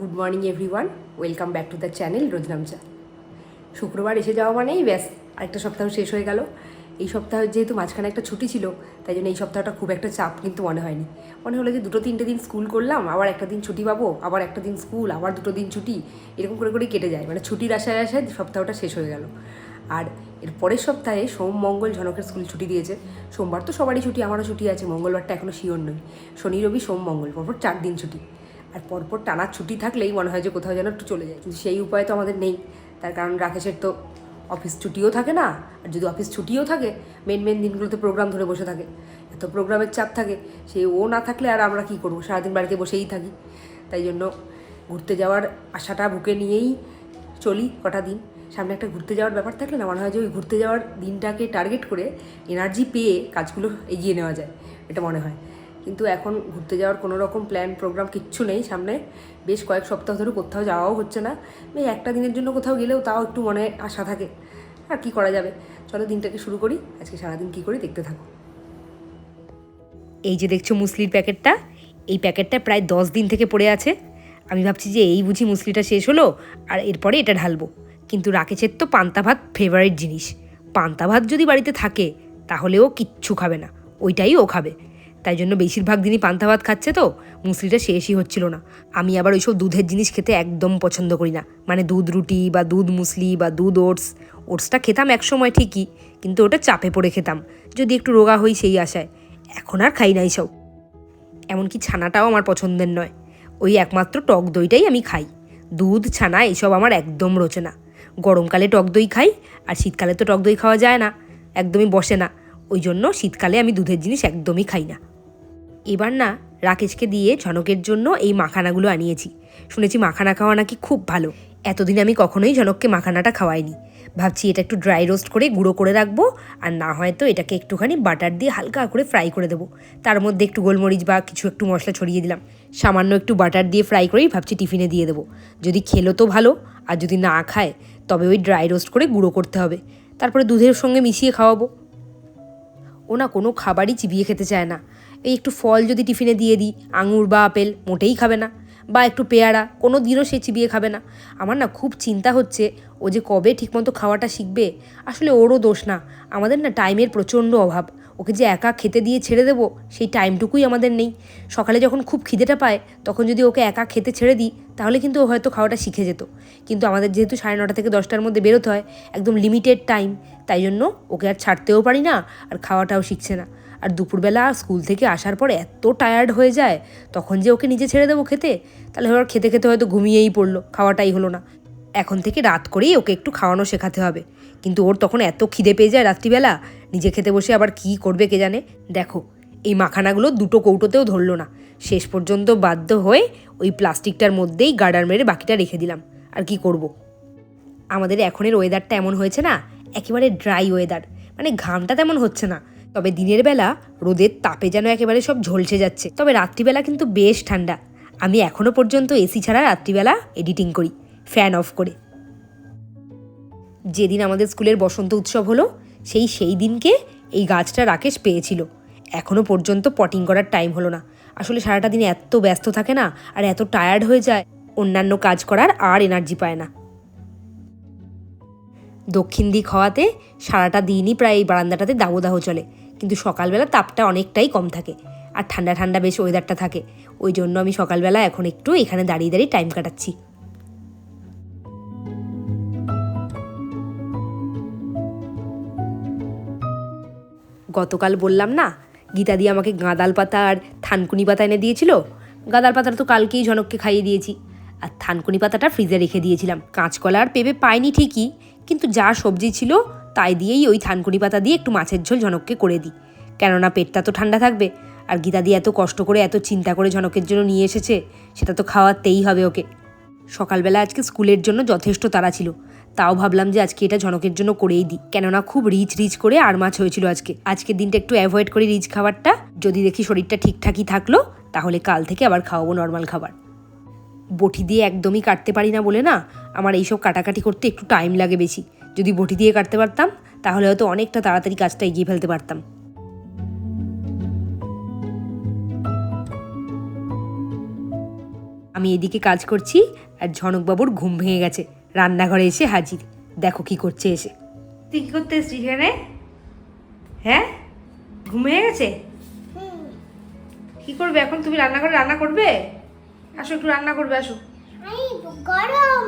Good morning everyone welcome back to the channel Roznamcha শুক্রবার এসে যাওয়া মানেই ব্যাস, আরেকটা সপ্তাহ শেষ হয়ে গেল। এই সপ্তাহে যেহেতু মাঝখানে একটা ছুটি ছিল, তাই জন্য এই সপ্তাহটা খুব একটা চাপ কিন্তু মনে হয়নি। মনে হলো যে দুটো তিনটে দিন স্কুল করলাম, আবার একটা দিন ছুটি পাবো, আবার একটা দিন স্কুল, আবার দুটো দিন ছুটি, এরকম করে করে কেটে যায়। মানে ছুটির আশায় আশায় সপ্তাহটা শেষ হয়ে গেল। আর এর পরের সপ্তাহে সোম, মঙ্গল ঝনকের স্কুল ছুটি দিয়েছে। সোমবার তো সবারই ছুটি, আমারও ছুটি আছে, মঙ্গলবারটা এখনও শিওর নই। শনি, রবি, সোম, মঙ্গল, পরপর চার দিন ছুটি। আর পরপর টানা ছুটি থাকলেই মনে হয় যে কোথাও যেন একটু চলে যায়। কিন্তু সেই উপায় তো আমাদের নেই। তার কারণ রাকেশের তো অফিস ছুটিও থাকে না। আর যদি অফিস ছুটিও থাকে মেন মেন দিনগুলোতে প্রোগ্রাম ধরে বসে থাকে। এত প্রোগ্রামের চাপ থাকে সেই ও না থাকলে আর আমরা কী করব? সারাদিন বাড়িতে বসেই থাকি। তাই জন্য ঘুরতে যাওয়ার আশাটা বুকে নিয়েই চলি কটা দিন। সামনে একটা ঘুরতে যাওয়ার ব্যাপার থাকলে না, মনে হয় যে ওই ঘুরতে যাওয়ার দিনটাকে টার্গেট করে এনার্জি পেয়ে কাজগুলো এগিয়ে নেওয়া যায়, এটা মনে হয়। কিন্তু এখন ঘুরতে যাওয়ার কোনো রকম প্ল্যান প্রোগ্রাম কিচ্ছু নেই সামনে। বেশ কয়েক সপ্তাহ ধরে কোথাও যাওয়াও হচ্ছে না। এই একটা দিনের জন্য কোথাও গেলেও তাও একটু মনে আশা থাকে। আর কি করা যাবে? চলো দিনটাকে শুরু করি। আজকে সারাদিন কী করি দেখতে থাকো। এই যে দেখছ মুসলির প্যাকেটটা? এই প্যাকেটটা প্রায় দশ দিন থেকে পড়ে আছে। আমি ভাবছি যে এই বুঝি মুসলিটা শেষ হলো আর এরপরে এটা ঢালবো। কিন্তু রাকেশের তো পান্তা ভাত ফেভারিট জিনিস। পান্তা ভাত যদি বাড়িতে থাকে, তাহলে ও কিচ্ছু খাবে না। ওইটাই ও খাবে। তাই জন্য বেশিরভাগ দিনই পান্তা ভাত খাচ্ছে তো। মুসলিটা শেষই হচ্ছিল না। আমি আবার ওইসব দুধের জিনিস খেতে একদম পছন্দ করি না। মানে দুধ রুটি বা দুধ মুসলি বা দুধ ওটস। ওটসটা খেতাম এক সময় ঠিকই, কিন্তু ওটা চাপে পড়ে খেতাম। যদি একটু রোগা হই সেই আশায়। এখন আর খাই না এইসব। এমনকি ছানাটাও আমার পছন্দের নয়। ওই একমাত্র টক দইটাই আমি খাই। দুধ, ছানা এসব আমার একদম রোচে না গরমকালে টক দই খাই, আর শীতকালে তো টক দই খাওয়া যায় না। একদমই বসে না। ওই জন্য শীতকালে আমি দুধের জিনিস একদমই খাই না। এবার না রাকেশকে দিয়ে ঝনকের জন্য এই মাখানাগুলো আনিয়েছি। শুনেছি মাখানা খাওয়া নাকি খুব ভালো। এতদিন আমি কখনোই ঝনককে মাখানাটা খাওয়াইনি। ভাবছি এটা একটু ড্রাই রোস্ট করে গুঁড়ো করে রাখব, আর না হয় তো এটাকে একটুখানি বাটার দিয়ে হালকা করে ফ্রাই করে দেবো। তার মধ্যে একটু গোলমরিচ বা কিছু একটু মশলা ছড়িয়ে দিলাম। সামান্য একটু বাটার দিয়ে ফ্রাই করেই ভাবছি টিফিনে দিয়ে দেবো। যদি খেলো তো ভালো, আর যদি না খায়, তবে ওই ড্রাই রোস্ট করে গুঁড়ো করতে হবে। তারপরে দুধের সঙ্গে মিশিয়ে খাওয়াবো। ও না কোনো খাবারই চিবিয়ে খেতে চায় না। এই একটু ফল যদি টিফিনে দিয়ে দিই, আঙুর বা আপেল মোটেই খাবে না। বা একটু পেয়ারা, কোনো দিনও সে চিবিয়ে খাবে না। আমার না খুব চিন্তা হচ্ছে, ও যে কবে ঠিকমতো খাওয়াটা শিখবে? আসলে ওরও দোষ না। আমাদের না টাইমের প্রচণ্ড অভাব। ওকে যে একা খেতে দিয়ে ছেড়ে দেবো, সেই টাইমটুকুই আমাদের নেই। সকালে যখন খুব খিদেটা পায়, তখন যদি ওকে একা খেতে ছেড়ে দিই, তাহলে কিন্তু ও হয়তো খাওয়াটা শিখে যেত। কিন্তু আমাদের যেহেতু সাড়ে নটা থেকে দশটার মধ্যে বেরোতে হয়, একদম লিমিটেড টাইম তাই জন্য ওকে আর ছাড়তেও পারি না, আর খাওয়াটাও শিখছে না। আর দুপুরবেলা স্কুল থেকে আসার পর এত টায়ার্ড হয়ে যায়, তখন যে ওকে নিজে ছেড়ে দেবো খেতে, তাহলে ওর খেতে খেতে হয়তো ঘুমিয়েই পড়ল, খাওয়াটাই হলো না। এখন থেকে রাত করেই ওকে একটু খাওয়ানো শেখাতে হবে। কিন্তু ওর তখন এত খিদে পেয়ে যায় রাত্রিবেলা, নিজে খেতে বসে আবার কি করবে কে জানে? দেখো, এই মাখানাগুলো দুটো কৌটোতেও ধরলো না। শেষ পর্যন্ত বাধ্য হয়ে ওই প্লাস্টিকটার মধ্যেই গার্ডার মেরে বাকিটা রেখে দিলাম। আর কি করব। আমাদের এখনের ওয়েদারটা এমন হয়েছে না, একেবারে ড্রাই ওয়েদার মানে ঘামটা তেমন হচ্ছে না। তবে দিনের বেলা রোদের তাপে যেন একেবারে সব ঝলসে যাচ্ছে। তবে রাত্রিবেলা কিন্তু বেশ ঠান্ডা। আমি এখনও পর্যন্ত এসি ছাড়া রাত্রিবেলা এডিটিং করি, ফ্যান অফ করে। যেদিন আমাদের স্কুলের বসন্ত উৎসব হলো, সেই সেই দিনকে এই গাছটা রাকেশ পেয়েছিল। এখনও পর্যন্ত পটিং করার টাইম হলো না। আসলে সারাটা দিন এত ব্যস্ত থাকে না আর এত টায়ার্ড হয়ে যায়, অন্যান্য কাজ করার আর এনার্জি পায় না। দক্ষিণ দিক হওয়াতে সারাটা দিনই প্রায় এই বারান্দাটাতে দাবদাহ চলে। কিন্তু সকালবেলা তাপটা অনেকটাই কম থাকে। আর ঠান্ডা ঠান্ডা বেশ ওয়েদারটা থাকে। ওই জন্য আমি সকালবেলা এখন একটু এখানে দাঁড়িয়ে দাঁড়িয়ে টাইম কাটাচ্ছি। গতকাল বললাম না, গীতা দিয়ে আমাকে গাঁদাল পাতা আর থানকুনি পাতা এনে দিয়েছিল? গাঁদাল পাতাটা তো কালকেই ঝনককে খাইয়ে দিয়েছি। আর থানকুনি পাতাটা ফ্রিজে রেখে দিয়েছিলাম। কাঁচকলা আর পেঁপে পাইনি ঠিকই, কিন্তু যা সবজি ছিল তাই দিয়েই ওই থানকুনি পাতা দিয়ে একটু মাছের ঝোল ঝনককে করে দিই। কেননা পেটটা তো ঠান্ডা থাকবে, আর গীতা দিয়ে এত কষ্ট করে এত চিন্তা করে ঝনকের জন্য নিয়ে এসেছে, সেটা তো খাওয়াতেই হবে ওকে। সকালবেলা আজকে স্কুলের জন্য যথেষ্ট তাড়া ছিল, তাও ভাবলাম যে আজকে এটা ঝনকের জন্য করেই দিই। কেননা খুব রিচ রিচ করে আর মাছ হয়েছিল আজকে। আজকের দিনটা একটু অ্যাভয়েড করি রিচ খাবারটা, যদি দেখি শরীরটা ঠিকঠাকই থাকল, তাহলে কাল থেকে আবার খাওয়াবো নর্মাল খাবার। বটি দিয়ে একদমই কাটতে পারি না বলে না, আমার এইসব কাটাকাটি করতে একটু টাইম লাগে বেশি। যদি বটি দিয়ে কাটতে পারতাম তাহলে হয়তো অনেকটা তাড়াতাড়ি কাজটা এগিয়ে ফেলতে পারতাম। আমি এদিকে কাজ করছি আর ঝনকবাবুর ঘুম ভেঙে গেছে। রান্নাঘরে এসে হাজির। দেখো কি করছে এসে। তুই কি করতে এসছিস এখানে? হ্যাঁ? ঘুম ভেঙে গেছে? কি করবে এখন? তুমি রান্নাঘরে রান্না করবে? আসো একটু রান্না করবে আসো। গরম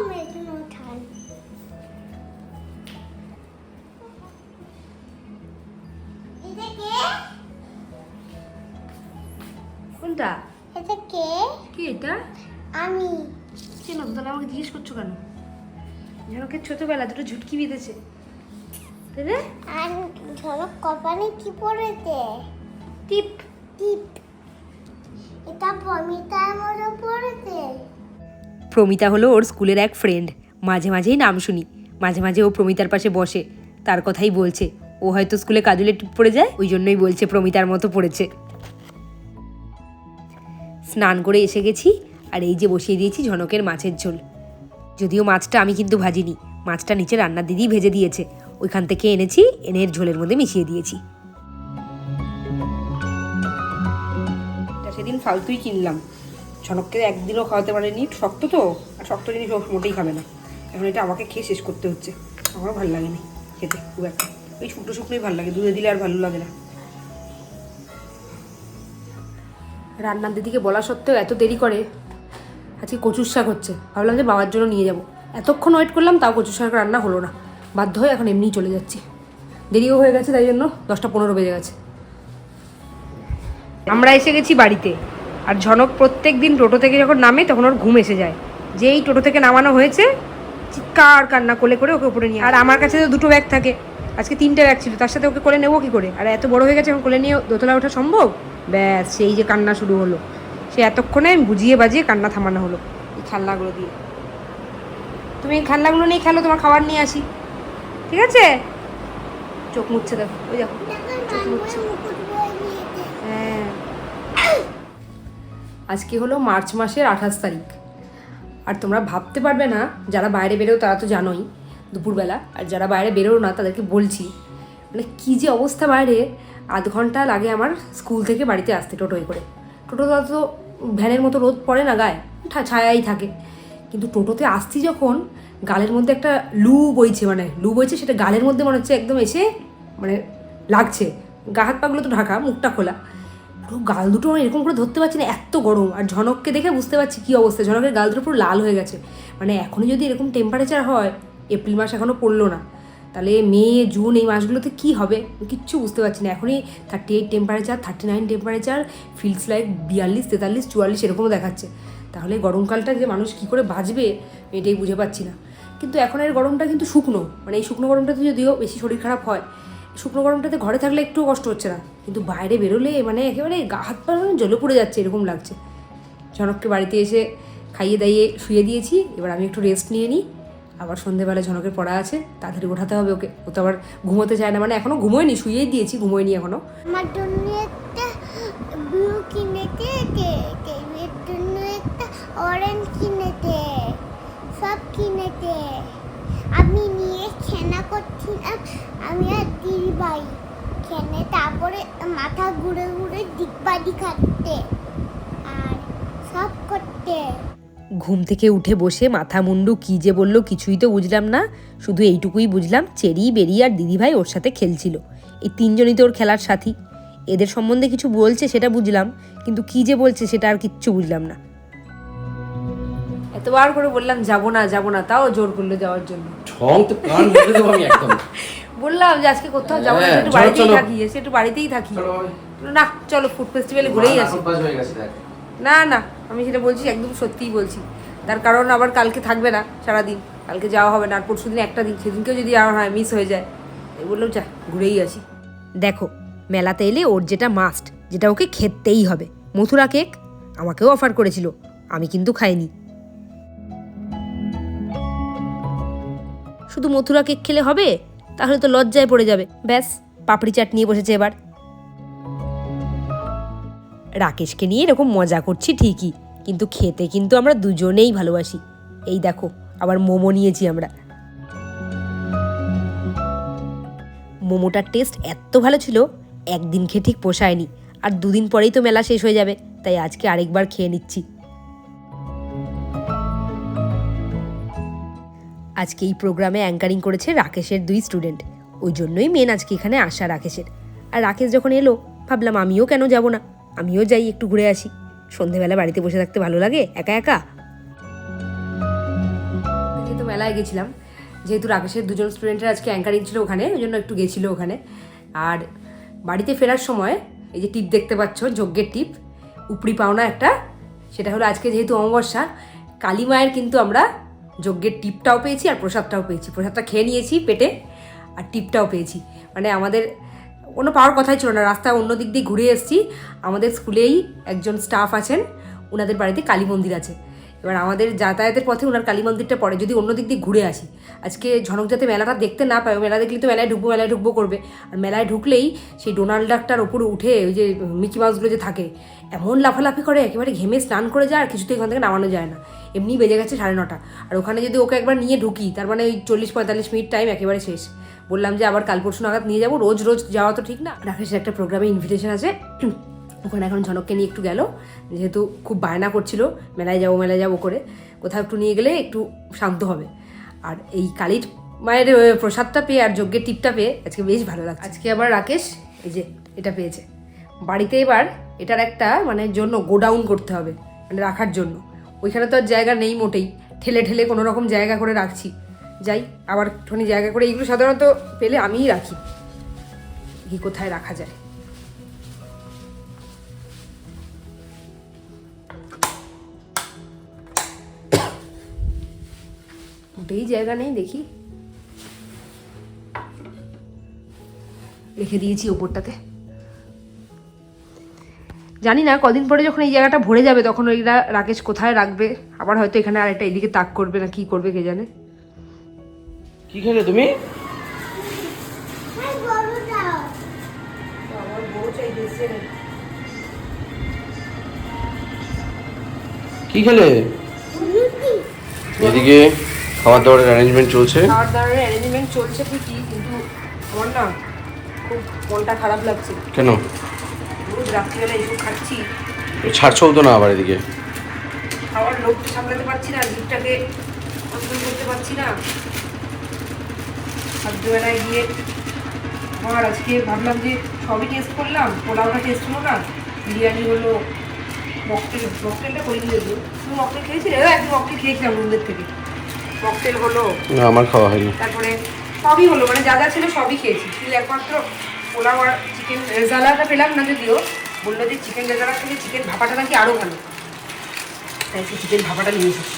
কোনটা? এটা কে? কি এটা? আমি। কেন? তাহলে আমাকে জিজ্ঞেস করছ কেন? ঝনকের ছোটবেলা দুটো ঝুটকি বিঁধেছে। না? আর কপালে কি পড়েছে? টিপ। টিপ। এটা প্রমিতার মতো পড়েছে? প্রমিতা হলো ওর স্কুলের এক ফ্রেন্ড মাঝে মাঝেই নাম শুনি। মাঝে মাঝে ও প্রমিতার পাশে বসে। তার কথাই বলছে। ও হয়তো স্কুলে কাজলে টিপ পড়ে যায়, ওই জন্যই বলছে প্রমিতার মতো পড়েছে। স্নান করে এসে গেছি, আর এই যে বসিয়ে দিয়েছি ঝনকের মাছের ঝোল। যদিও মাছটা আমি কিন্তু ভাজিনি, মাছটা নিচে রান্নার দিদি ভেজে দিয়েছে। ওইখান থেকে এনেছি, এনে এর ঝোলের মধ্যে মিশিয়ে দিয়েছি। সেদিন ফালতুই কিনলাম। ঝনককে একদিনও খাওয়াতে পারেনি, শক্ত তো, আর শক্ত জিনিস মোটেই খাবে না। এখন এটা আমাকে খেয়ে শেষ করতে হচ্ছে। আমারও ভালো লাগেনি খেতে, খুব একটা। ওই শুকনো শুকনোই ভালো লাগে দুধে দিলে আর ভালো লাগে না। রান্নার দিদিকে বলা সত্ত্বেও এত দেরি করে? আজকে কচুর শাক হচ্ছে, ভাবলাম যে বাবার জন্য নিয়ে যাব। এতক্ষণ ওয়েট করলাম, তাও কচুর শাক রান্না হলো না। বাধ্য হয়ে এখন এমনিই চলে যাচ্ছি। দেরিও হয়ে গেছে তাই জন্য দশটা পনেরো বেজে গেছে। আমরা এসে গেছি বাড়িতে, আর ঝনক প্রত্যেক দিন টোটো থেকে যখন নামে তখন ওর ঘুম এসে যায়। যেই টোটো থেকে নামানো হয়েছে, চিৎকার কান্না কোলে করে ওকে উপরে নিয়ে আর আমার কাছে তো দুটো ব্যাগ থাকে। আজকে তিনটে ব্যাগ ছিল, তার সাথে ওকে কোলে নেব কি করে? আর এত বড় হয়ে গেছে এখন কোলে নিয়ে দোতলা ওঠা সম্ভব? ব্যাস, সেই যে কান্না শুরু হলো। সে এতক্ষণে বুঝিয়ে বাজিয়ে কান্না থামানো হলো এই খেলনাগুলো দিয়ে। তুমি এই খেলনাগুলো নিয়ে খেলো, তোমার খাবার নিয়ে আসি। ঠিক আছে? চোখ মুছছে দেখো, ওই দেখো, চোখ নিয়েছে হ্যাঁ। আজকে হলো মার্চ মাসের আঠাশ তারিখ। আর তোমরা ভাবতে পারবে না, যারা বাইরে বেরো তারা তো জানোই দুপুরবেলা, আর যারা বাইরে বেরোও না, তাদেরকে বলছি মানে কী যে অবস্থা বাইরে। আধ ঘণ্টা লাগে আমার স্কুল থেকে বাড়িতে আসতে টোটোয় করে। টোটো তো ভ্যানের মতো রোদ পড়ে না গায়ে ছায়াই থাকে। কিন্তু টোটোতে আসছি যখন, গালের মধ্যে একটা লু বইছে মানে লু বইছে সেটা গালের মধ্যে মনে হচ্ছে একদম এসে মানে লাগছে। গা হাত পাগুলো তো ঢাকা, মুখটা খোলা। পুরো গাল দুটো আমি এরকম করে ধরতে পারছি না, এত গরম। আর ঝনককে দেখে বুঝতে পারছি কী অবস্থা, ঝনকের গাল দুটো পুরো লাল হয়ে গেছে। মানে এখনই যদি এরকম টেম্পারেচার হয় এপ্রিল মাস এখনও পড়ল না। তাহলে মে, জুন এই মাসগুলোতে কী হবে? কিচ্ছু বুঝতে পারছি না। এখনই thirty eight temperature thirty nine temperature feels like বিয়াল্লিশ, তেতাল্লিশ, চুয়াল্লিশ এরকমও দেখাচ্ছে। তাহলে গরমকালটা যে মানুষ কী করে বাঁচবে এটাই বুঝে পাচ্ছি না। কিন্তু এখন এর গরমটা কিন্তু শুকনো। মানে এই শুকনো গরমটাতে যদিও বেশি শরীর খারাপ হয়, শুকনো গরমটাতে ঘরে থাকলে একটু কষ্ট হচ্ছে না। কিন্তু বাইরে বেরোলে মানে একেবারে গা হাত পা মানে জ্বলে পড়ে যাচ্ছে এরকম লাগছে। ঝনককে বাড়িতে এসে খাইয়ে দাইয়ে শুয়ে দিয়েছি। এবার আমি একটু রেস্ট নিয়ে নিই। আবার সন্ধেবেলা ঝনকের পড়া আছে, তাড়াতাড়ি ওঠাতে হবে ওকে। ও তো আবার ঘুমোতে চায় না মানে এখনও ঘুমোয়নি, শুয়েই দিয়েছি, ঘুমোয়নি এখনও আমার জন্য একটা ব্লু কিনেছে, কে কেবির জন্য একটা অরেঞ্জ কিনেছে, সব কিনেছে। আমি নিয়ে খেনা করছিলাম, আমি আর দিদি ভাই খেনে তারপরে মাথা ঘুরে ঘুরে দিকবাদি খাটতে আর সব করতে ঘুম থেকে উঠে বসে মাথা মুন্ডু কী যে বলল কিছুই তো বুঝলাম না। শুধু এইটুকুই বুঝলাম চেরি বেরি আর দিদিভাই ওর সাথে খেলছিল। এই তিনজনই তো ওর খেলার সাথী। এদের সম্বন্ধে কিছু বলছে সেটা বুঝলাম কিন্তু কী যে বলছে সেটা আর কিচ্ছু বুঝলাম না। এতবার করে বললাম যাব না যাব না। তাও জোর করল যাওয়ার জন্য। ঠং তো কান আমি একদম। বললাম যে আজকে কোথাও যাব না হ্যাঁ, একটু বাড়িতেই থাকি এসে একটু বাড়িতেই থাকি। না চলো ফুড ফেস্টিভ্যালে ঘুরেই আসি। না না, আমি সেটা বলছি, একদম সত্যিই বলছি। তার কারণ আবার কালকে থাকবে না সারাদিন। কালকে যাওয়া হবে না, আর পরশু দিন একটা দিন, সেদিনকেও যদি যাওয়া হয় মিস হয়ে যায়। এই বললাম, যা, ঘুরেই আসি। দেখো, মেলাতে এলে ওর যেটা মাস্ট যেটা ওকে খেতেই হবে। মথুরা কেক আমাকেও অফার করেছিল, আমি কিন্তু খাইনি। শুধু মথুরা কেক খেলে হবে, তাহলে তো লজ্জায় পড়ে যাবে। ব্যাস, পাপড়ি চাট নিয়ে বসেছে এবার। রাকেশকে নিয়ে এরকম মজা করছি ঠিকই, কিন্তু খেতে কিন্তু আমরা দুজনেই ভালোবাসি। এই দেখো, আবার মোমো নিয়েছি আমরা। মোমোটার টেস্ট এত ভালো ছিল, একদিন খেয়ে ঠিক পোষায়নি, আর দুদিন পরেই তো মেলা শেষ হয়ে যাবে, তাই আজকে আরেকবার খেয়ে নিচ্ছি। আজকে এই প্রোগ্রামে অ্যাঙ্কারিং করেছে রাকেশের দুই স্টুডেন্ট ওই জন্যই মেন আজকে এখানে আসা রাকেশের। আর রাকেশ যখন এলো, ভাবলাম আমিও কেন যাব না? আমিও যাই, একটু ঘুরে আসি। সন্ধেবেলা বাড়িতে বসে থাকতে ভালো লাগে, একা একা? যেহেতু মেলায় গেছিলাম, যেহেতু রাকেশের দুজন স্টুডেন্টের আজকে অ্যাঙ্কারিং ছিল ওখানে, ওই জন্য একটু গেছিল ওখানে। আর বাড়িতে ফেরার সময়, এই যে টিপ দেখতে পাচ্ছ, যজ্ঞের টিপ, উপরি পাওনা একটা, সেটা হলো আজকে যেহেতু অমাবস্যা, কালী মায়ের কিন্তু আমরা যজ্ঞের টিপটাও পেয়েছি আর প্রসাদটাও পেয়েছি। প্রসাদটা খেয়ে নিয়েছি পেটে, আর টিপটাও পেয়েছি। মানে আমাদের কোনো পাওয়ার কথাই ছিল না রাস্তায় অন্য দিক দিয়ে ঘুরে এসেছি। আমাদের স্কুলেই একজন স্টাফ আছেন ওনাদের বাড়িতে কালী মন্দির আছে। এবার আমাদের যাতায়াতের পথে ওনার কালী মন্দিরটা পড়ে, যদি অন্য দিক দিয়ে ঘুরে আসি। আজকে ঝনক যাতে মেলাটা দেখতে না পায়, মেলা দেখলে তো মেলায় ঢুকবো মেলায় ঢুকবো করবে। আর মেলায় ঢুকলেই সেই ডোনাল্ড ডাকটার ওপরে উঠে ওই যে মিকি মাউসগুলো যে থাকে, এমন লাফালাফি করে, একেবারে ঘেমে স্নান করে যায় আর কিছুতেই ওখান থেকে নামানো যায় না। এমনি বেজে গেছে সাড়ে নটা। আর ওখানে যদি ওকে একবার নিয়ে ঢুকি, তার মানে ওই চল্লিশ পঁয়তাল্লিশ মিনিট টাইম একেবারে শেষ। বললাম যে আবার কাল পরশু নাগাদ নিয়ে যাব রোজ রোজ যাওয়া তো ঠিক না। রাকেশের একটা প্রোগ্রামে ইনভিটেশন আছে। ওখানে এখন ঝনককে নিয়ে একটু গেল যেহেতু খুব বায়না করছিল মেলায় যাব মেলায় যাব করে। কোথাও একটু নিয়ে গেলে একটু শান্ত হবে। আর এই কালীর মায়ের প্রসাদটা পেয়ে আর যজ্ঞের টিপটা পেয়ে আজকে বেশ ভালো লাগছে। আজকে আবার রাকেশ এই যে এটা পেয়েছে। বাড়িতে এবার এটার একটা মানে জন্য গোডাউন করতে হবে মানে রাখার জন্য। ওইখানে তো আর জায়গা নেই মোটেই। ঠেলে ঠেলে কোনো রকম জায়গা করে রাখছি। যাই, আবার একটুখানি জায়গা করে এইগুলো সাধারণত পেলে আমিই রাখি। কি কোথায় রাখা যায়? মোটেই জায়গা নেই, দেখি। রেখে দিয়েছি ওপরটাতে। জানি না, কদিন পরে যখন এই জায়গাটা ভরে যাবে, তখন ওইটা রাকেশ কোথায় রাখবে? আবার হয়তো এখানে আরেকটা এদিকে তাক করবে না কি করবে, কে জানে? কি খেলে তুমি? কি খেলে? এদিকে খাবার দাবারের অ্যারেঞ্জমেন্ট চলছে। খাওয়ার দাওয়ার অ্যারেঞ্জমেন্ট চলছে ঠিকই কিন্তু আমার না খুব মনটা খারাপ লাগছে। কেন? রোজ রাত্রিবেলা এইসব খাচ্ছি। ছাড়ছও তো না আবার এদিকে। খাওয়ার লোভ সামলাতে পারছি না জিপটাকে কন্ট্রোল করতে পারছি না। রাত্রিবেলায় গিয়ে আমার আজকে ভাবলাম যে সবই টেস্ট করলাম পোলাওটা টেস্ট হলো না বিরিয়ানি হলো মকটেল মকটেলটা করে দিয়ে দিও তুমি মকটেল খেয়েছিলে? একদিন মকটেল খেয়েছিলাম রুমদের থেকে। মকটেল হলো না আমার খাওয়া হয়নি। তারপরে সবই হলো মানে যা যা ছিল সবই খেয়েছি। কিন্তু একমাত্র পোলাও আর চিকেন রেজালাটা পেলাম না যদিও বলল যে চিকেন রেজালার থেকে চিকেন ভাপাটা নাকি আরও ভালো। তাই সে চিকেন ভাপাটা নিয়ে এসেছি।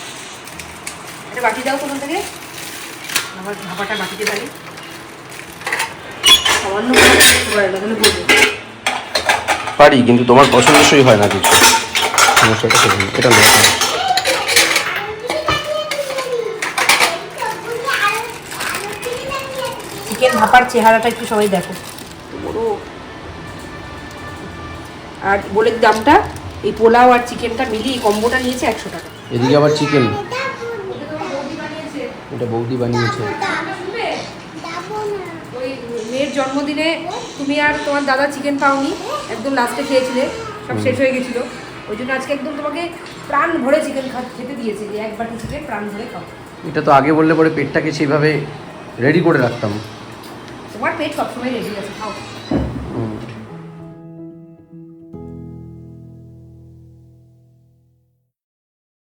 এটা বাটি দাও তোমার থেকে? আমার ভাপাটা বাটিতে দাঁড়ি সামান্য পারে পারি কিন্তু তোমার পছন্দসই হয় না কিছু। সমস্যাটা এটা চিকেন ভাপার চেহারাটা একটু সবাই দেখো। আর বলে দামটা এই পোলাও আর চিকেনটা মিলিয়ে কম্বোটা নিয়েছে একশো টাকা। এদিকে আবার চিকেন এটা বৌদি বানিয়েছে। ওই মেয়ের জন্মদিনে তুমি আর তোমার দাদা চিকেন পাওনি একদম লাস্টে খেয়েছিলে সব শেষ হয়ে গেছিল। ওই জন্য আজকে একদম তোমাকে প্রাণ ভরে চিকেন খেতে দিয়েছে যে এক বাটি চিকেন প্রাণ ভরে খাও। এটা তো আগে বললে পরে পেটটাকে সেইভাবে রেডি করে রাখতাম। তোমার পেট সবসময় রেডি আছে খাও।